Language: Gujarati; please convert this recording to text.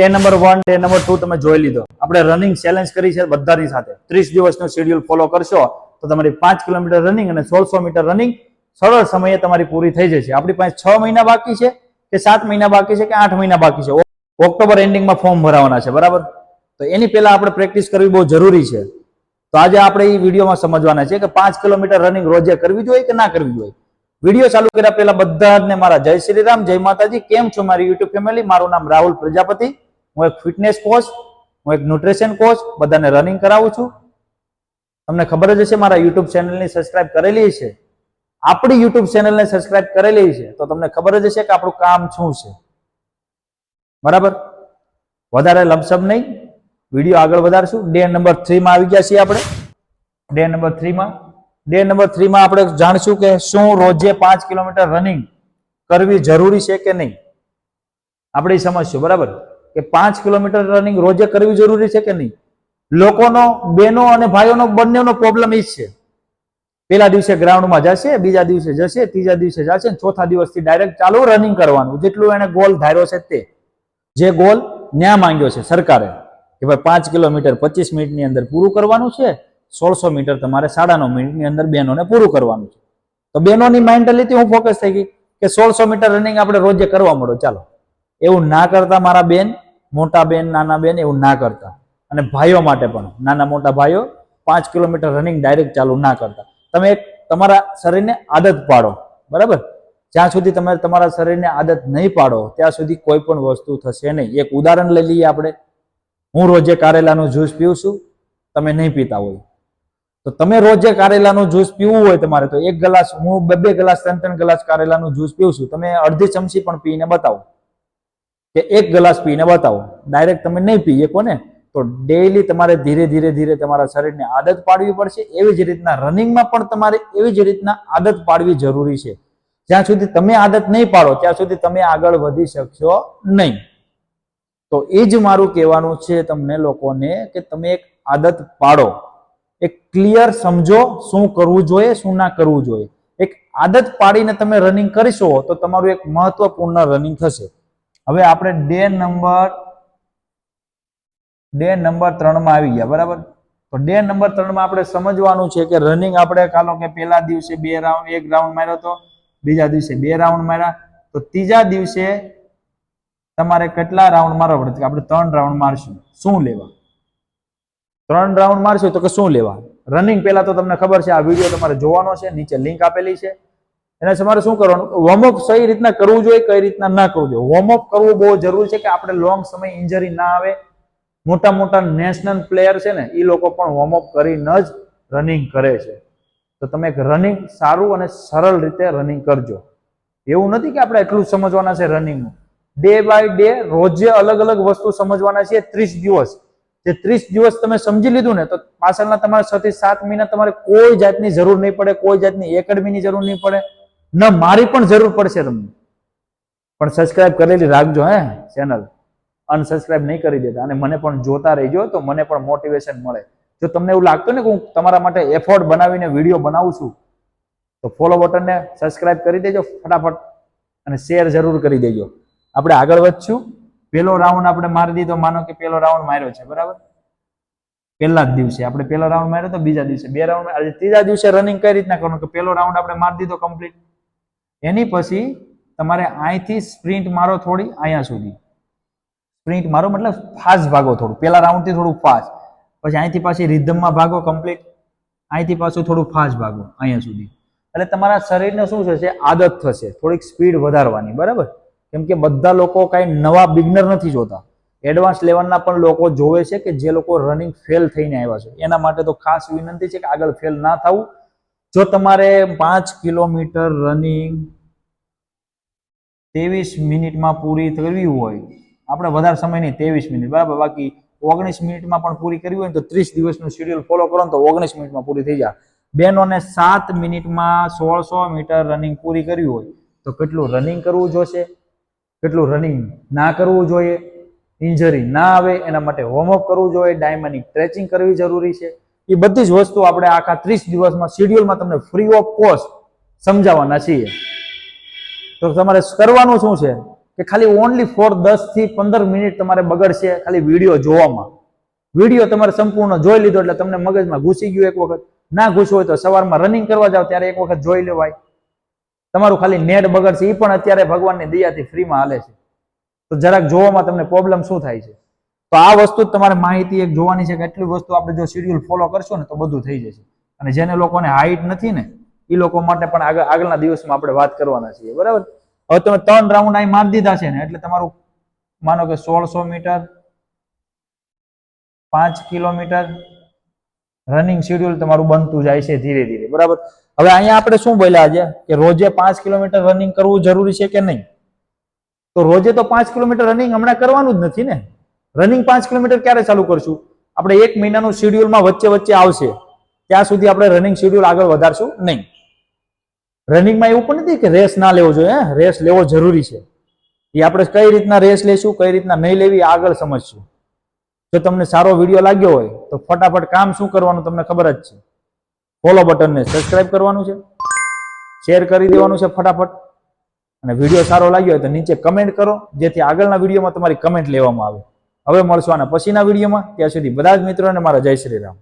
Day number one day number two તમે જોઈ લીધો. આપણે રનિંગ ચેલેન્જ કરી છે બધાની સાથે. ત્રીસ દિવસનો શેડ્યુલ ફોલો કરશો તો તમારી પાંચ કિલોમીટર રનિંગ અને સોળસો મીટર રનિંગ સરળ સમયે તમારી પૂરી થઈ જશે. આપણી પાસે છ મહિના બાકી છે કે સાત મહિના બાકી છે કે આઠ મહિના બાકી છે? ઓક્ટોબર એન્ડિંગમાં ફોર્મ ભરાવાના છે, બરાબર? તો એની પહેલા આપણે પ્રેક્ટિસ કરવી બહુ જરૂરી છે. તો આજે આપણે એ વિડીયોમાં સમજવાના છે કે પાંચ કિલોમીટર રનિંગ રોજે કરવી જોઈએ કે ના કરવી જોઈએ? વીડિયો ચાલુ કર્યા પહેલા બધાને મારા જય શ્રી રામ, જય માતાજી, કેમ છો મારી યુટ્યુબ ફેમિલી મારું નામ રાહુલ પ્રજાપતિ. હું એક ફિટનેસ કોચ હું એક ન્યુટ્રિશન કોચ બધાને રનિંગ કરાવું છું. તમને ખબર જ હશે, મારા યુટ્યુબ ચેનલની સબસ્ક્રાઇબ કરેલી છે. આપણી યુટ્યુબ ચેનલને સબસ્ક્રાઇબ કરેલી છે, તો તમને ખબર જ હશે કે આપણું કામ શું છે. બરાબર? વધારે લમસમ નહીં. વીડિયો આગળ વધારશું. ડે નંબર થ્રીમાં આવી ગયા છીએ આપણે. ડે નંબર થ્રીમાં. ડે નંબર થ્રીમાં આપણે જાણશું કે શું રોજે પાંચ કિલોમીટર રનિંગ કરવી જરૂરી છે કે નહીં. આપણે સમજશું બરાબર? કે પાંચ કિલોમીટર રનિંગ રોજે કરવી જરૂરી છે કે નહીં? લોકોનો બેનો અને ભાઈઓનો, બંનેનો પ્રોબ્લેમ એ જ છે. પેલા દિવસે ગ્રાઉન્ડમાં જશે, બીજા દિવસે જશે, ત્રીજા દિવસે જશે ચોથા દિવસથી ડાયરેક્ટ ચાલુ રનિંગ કરવાનું. જેટલું એને ગોલ ધાર્યો છે તે. જે ગોલ ન્યા માંગ્યો છે સરકારે કે ભાઈ પાંચ કિલોમીટર પચીસ મિનિટની અંદર પૂરું કરવાનું છે, સોળસો મીટર તમારે સાડા નવ મિનિટની અંદર બેનોને પૂરું કરવાનું છે. તો બેનોની મેન્ટાલિટી હું ફોકસ થઈ ગઈ કે સોળસો મીટર રનિંગ આપણે રોજે કરવા મળો. ચાલો. એવું ના કરતા મારા બેન, મોટા બેન, નાના બેન એવું ના કરતા. અને ભાઈઓ માટે પણ, નાના મોટા ભાઈઓ પાંચ કિલોમીટર રનિંગ ડાયરેક્ટ ચાલુ ના કરતા. તમે એક તમારા શરીરને આદત પાડો, બરાબર? જ્યાં સુધી તમે તમારા શરીરને આદત નહીં પાડો, ત્યાં સુધી કોઈ પણ વસ્તુ થશે નહીં. એક ઉદાહરણ લઈ લઈએ આપણે. હું રોજે કારેલાનું જ્યુસ પીઉં છું, તમે નહીં પીતા હોય. તો તમે રોજે કારેલાનું જ્યુસ પીવું હોય તમારે, તો એક ગ્લાસ, હું બે બે ગ્લાસ, ત્રણ ત્રણ ગ્લાસ કારેલાનું જ્યુસ પીઉં છું. તમે અડધી ચમચી પણ પીને બતાવો. કે એક ગ્લાસ પીને બતાવો. ડાયરેક્ટ તમે નહીં પીએ કોને તો ડેઈલી તમારે ધીરે ધીરે ધીરે તમારા શરીરને આદત પાડવી પડશે. એવી જ રીતના રનિંગમાં પણ તમારે એવી જ રીતના આદત પાડવી જરૂરી છે. જ્યાં સુધી તમે આદત નહીં પાડો, ત્યાં સુધી તમે આગળ વધી શકશો નહીં. તો એ જ મારું કહેવાનું છે તમને લોકોને કે તમે એક આદત પાડો. એક ક્લિયર સમજો શું કરવું જોઈએ, શું ના કરવું જોઈએ. એક આદત પાડીને તમે રનિંગ કરશો તો તમારું એક મહત્વપૂર્ણ રનિંગ થશે. હવે આપણે ડે નંબર ડે નંબર ત્રણમાં આવી ગયા, બરાબર? તો ડે નંબર ત્રણમાં આપણે સમજવાનું છે કે રનિંગ આપણે કાલો કે પહેલા દિવસે બે રાઉન્ડ એક રાઉન્ડ માર્યો તો બીજા દિવસે બે રાઉન્ડ માર્યા. તો ત્રીજા દિવસે તમારે કેટલા રાઉન્ડ મારવા પડે? આપણે ત્રણ રાઉન્ડ મારશું. શું લેવા? ત્રણ રાઉન્ડ મારશું તો કે શું લેવા? રનિંગ પહેલા તો તમને ખબર છે, આ વીડિયો તમારે જોવાનો છે, નીચે લિંક આપેલી છે. એને તમારે શું કરવાનું? વોર્મઅપ સહી રીતના કરવું જોઈએ, કઈ રીતના ના કરવું જોઈએ? વોર્મઅપ કરવું બહુ જરૂરી છે કે આપણે લોંગ સમય ઇન્જરી ના આવે. મોટા મોટા નેશનલ પ્લેયર છે ને એ લોકો પણ વોર્મઅપ કરીને જ રનિંગ કરે છે. તો તમે એક રનિંગ સારું અને સરળ રીતે રનિંગ કરજો. એવું નથી કે આપણે એટલું સમજવાના છે રનિંગનું ડે બાય ડે રોજે અલગ અલગ વસ્તુ સમજવાના છે. ત્રીસ દિવસ. જે ત્રીસ દિવસ તમે સમજી લીધું ને, તો પાછળના તમારે છ થી સાત મહિના તમારે કોઈ જાતની જરૂર નહીં પડે, કોઈ જાતની એકેડમીની જરૂર નહીં પડે. ન મારી પણ જરૂર પડશે તમને. પણ સબસ્ક્રાઇબ કરેલી રાખજો હે ચેનલ અનસબસ્ક્રાઇબ નહીં કરી દેતા. અને મને પણ જોતા રહેજો તો મને પણ મોટિવેશન મળે. જો તમને એવું લાગતું ને કે હું તમારા માટે એફોર્ડ બનાવીને વીડિયો બનાવું છું, તો ફોલો બટનને સબસ્ક્રાઇબ કરી દેજો ફટાફટ અને શેર જરૂર કરી દેજો. આપણે આગળ વધશું. પેલો રાઉન્ડ આપણે મારી દીધો. માનો કે પેલો રાઉન્ડ માર્યો છે, બરાબર? પહેલા જ દિવસે. આપણે પેલો રાઉન્ડ માર્યો તો બીજા દિવસે. બે રાઉન્ડ આજે ત્રીજા દિવસે રનિંગ કઈ રીતના કરવાનું? કે પેલો રાઉન્ડ આપણે મારી દીધો કમ્પ્લીટ એની પછી તમારે અહીંથી સ્પ્રિન્ટ મારો થોડી અહીંયા સુધી. સ્પ્રિન્ટ મારો મતલબ ફાસ્ટ ભાગો થોડું. પહેલા રાઉન્ડથી થોડું ફાસ્ટ પછી અહીંથી પાછી રિધમમાં ભાગો કમ્પ્લીટ અહીંથી પાછું થોડું ફાસ્ટ ભાગો અહીંયા સુધી. એટલે તમારા શરીરને શું થશે? આદત થશે. થોડીક સ્પીડ વધારવાની. બરાબર? કેમ કે બધા લોકો કાંઈ નવા બિગનર નથી જોતા. એડવાન્સ લેવલના પણ લોકો જોવે છે કે જે લોકો રનિંગ ફેલ થઈને આવ્યા છે. એના માટે તો ખાસ વિનંતી છે કે આગળ ફેલ ના થવું જો તમારે પાંચ કિલોમીટર રનિંગ ત્રેવીસ મિનિટમાં પૂરી કરવી હોય, આપણે વધારે સમય નહીં, ત્રેવીસ મિનિટ, બરાબર? બાકી ઓગણીસ મિનિટમાં પણ પૂરી કરવી હોય તો ત્રીસ દિવસનું શેડ્યુલ ફોલો કરો તો ઓગણીસ મિનિટમાં પૂરી થઈ જાય. બેનોને સાત મિનિટમાં સોળસો મીટર રનિંગ પૂરી કરવી હોય, તો કેટલું રનિંગ કરવું જોશે? કેટલું રનિંગ ના કરવું જોઈએ? ઇન્જરી ના આવે, એના માટે વોર્મઅપ કરવું જોઈએ ડાયમંડિક સ્ટ્રેચિંગ કરવી જરૂરી છે. એ બધી જ વસ્તુ આપણે આખા ત્રીસ દિવસમાં શેડ્યુલમાં તમને ફ્રી ઓફ કોસ્ટ સમજાવવાના છીએ. તો તમારે કરવાનું શું છે? કે ખાલી ઓનલી ફોર દસથી પંદર મિનિટ તમારે બગડશે ખાલી વીડિયો જોવામાં. વીડિયો તમારે સંપૂર્ણ જોઈ લીધો એટલે તમને મગજમાં ઘૂસી ગયું એક વખત. ના ઘૂસવું હોય તો સવારમાં રનિંગ કરવા જાવ ત્યારે એક વખત જોઈ લેવાય. તમારું ખાલી નેટ બગડશે. એ પણ અત્યારે ભગવાનની દયાથી ફ્રીમાં હાલે છે. તો જરાક જોવામાં તમને પ્રોબ્લેમ શું થાય છે? તો આ વસ્તુ તમારે માહિતી એક જોવાની છે કે એટલી વસ્તુ આપણે જો શેડ્યુલ ફોલો કરશો ને તો બધું થઈ જશે. અને જેને લોકોને હાઈટ નથી ને એ લોકો માટે પણ આગળ આગળના દિવસમાં આપણે વાત કરવાના છીએ. બરાબર? હવે તમે ત્રણ રાઉન્ડ અહીં મારી દીધા છે ને, એટલે તમારું, માનો કે સોળસો મીટર, પાંચ કિલોમીટર રનિંગ શેડ્યુલ તમારું બનતું જાય છે ધીરે ધીરે. બરાબર? હવે અહીંયા આપણે શું બોલ્યા આજે કે રોજે પાંચ કિલોમીટર રનિંગ કરવું જરૂરી છે કે નહીં? તો રોજે તો પાંચ કિલોમીટર રનિંગ હમણાં કરવાનું જ નથી ને. રનિંગ પાંચ કિલોમીટર ક્યારે ચાલુ કરશું? આપણે એક મહિનાનું શેડ્યુલમાં વચ્ચે વચ્ચે આવશે. ત્યાં સુધી આપણે રનિંગ શેડ્યુલ આગળ વધારશું નહીં. રનિંગમાં એવું પણ નથી કે રેસ ના લેવો જોઈએ રેસ લેવો જરૂરી છે. એ આપણે કઈ રીતના રેસ લેશું, કઈ રીતના નહીં લેવી આગળ સમજશું. જો તમને સારો વીડિયો લાગ્યો હોય, તો ફટાફટ કામ શું કરવાનું તમને ખબર જ છે. ફોલો બટનને સબસ્ક્રાઇબ કરવાનું છે. શેર કરી દેવાનું છે ફટાફટ. અને વીડિયો સારો લાગ્યો હોય તો નીચે કમેન્ટ કરો, જેથી આગળના વિડીયોમાં તમારી કમેન્ટ લેવામાં આવે. હવે મળશું આના પછીના વિડીયોમાં. ત્યાં સુધી બધા જ મિત્રોને મારા જય શ્રી રામ.